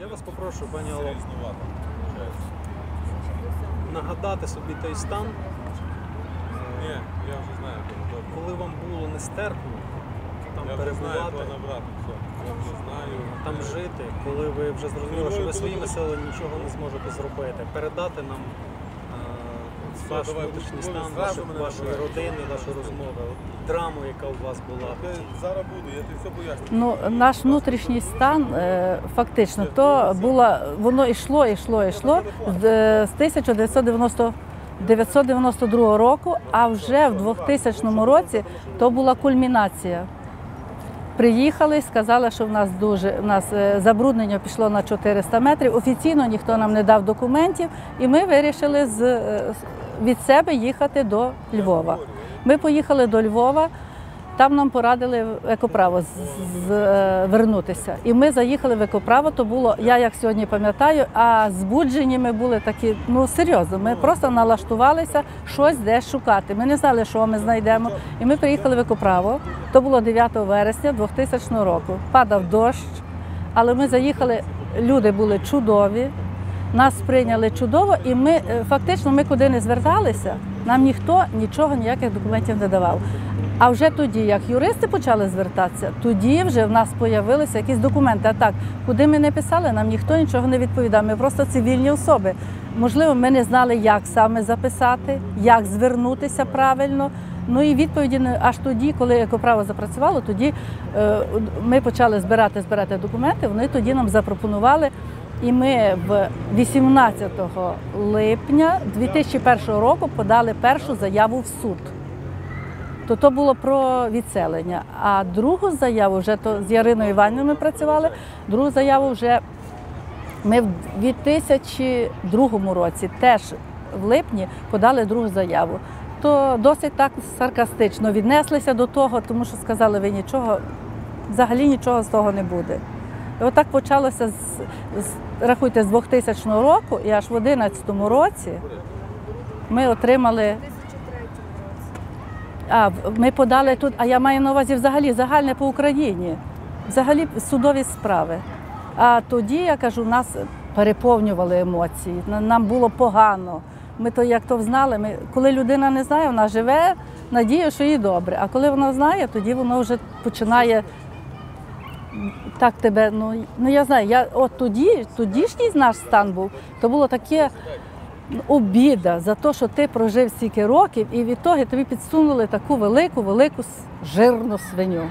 Я вас попрошу, пані Алло, нагадати собі той стан, Ні, я вже знаю, коли вам було нестерпно там Я перебувати, знаю, набрати. Все. Я знаю. там жити, коли ви вже зрозуміли, що ви своїми силами нічого не зможете зробити. Передати нам ваш внутрішній стан, вашої, вашої родини, вашої розмови, от драму, яка у вас була. Зараз буду, я тобі все поясню. Ну, наш внутрішній стан е, фактично то було, воно йшло, йшло, йшло з, е, 1990 992 року, а вже в 2000 році то була кульмінація. Приїхали, сказали, що в нас дуже в нас е, забруднення пішло на 400 метрів. Офіційно ніхто нам не дав документів, і ми вирішили з, е, від себе їхати до Львова. Ми поїхали до Львова. Там нам порадили екоправо з, з- е. І ми заїхали в екоправо. То було, я як сьогодні пам'ятаю, а збуджені ми були такі, ну серйозно, ми просто налаштувалися щось десь шукати. Ми не знали, що ми знайдемо. І ми приїхали в екоправо. То було 9 вересня 2000 року. Падав дощ, але ми заїхали, люди були чудові. Нас прийняли чудово, і ми е, фактично ми куди не зверталися, нам ніхто нічого, ніяких документів не давав. А вже тоді, як юристи почали звертатися, тоді вже в нас з'явилися якісь документи. А так, куди ми не писали, нам ніхто нічого не відповідав. Ми просто цивільні особи. Можливо, ми не знали, як саме записати, як звернутися правильно. Ну і відповіді аж тоді, коли екоправо запрацювало, тоді е, ми почали збирати збирати документи. Вони тоді нам запропонували. І ми в 18 липня 2001 року подали першу заяву в суд. То то було про відселення. А другу заяву вже то з Яриною Іванівною ми працювали. Другу заяву вже ми в 2002 році теж в липні подали другу заяву. То досить так саркастично віднеслися до того, тому що сказали, ви нічого, взагалі нічого з того не буде. І отак почалося з, з рахуйте, з 2000 року, і аж в 2011 році ми отримали. А, ми подали тут, а я маю на увазі взагалі загальне по Україні, взагалі судові справи. А тоді, я кажу, нас переповнювали емоції, нам було погано. Ми то як то знали, ми, коли людина не знає, вона живе, надіє, що їй добре. А коли вона знає, тоді воно вже починає так тебе, ну, ну я знаю, я от тоді, тодішній наш стан був, то було таке обіда за те, що ти прожив стільки років, і від того тобі підсунули таку велику, велику жирну свиню.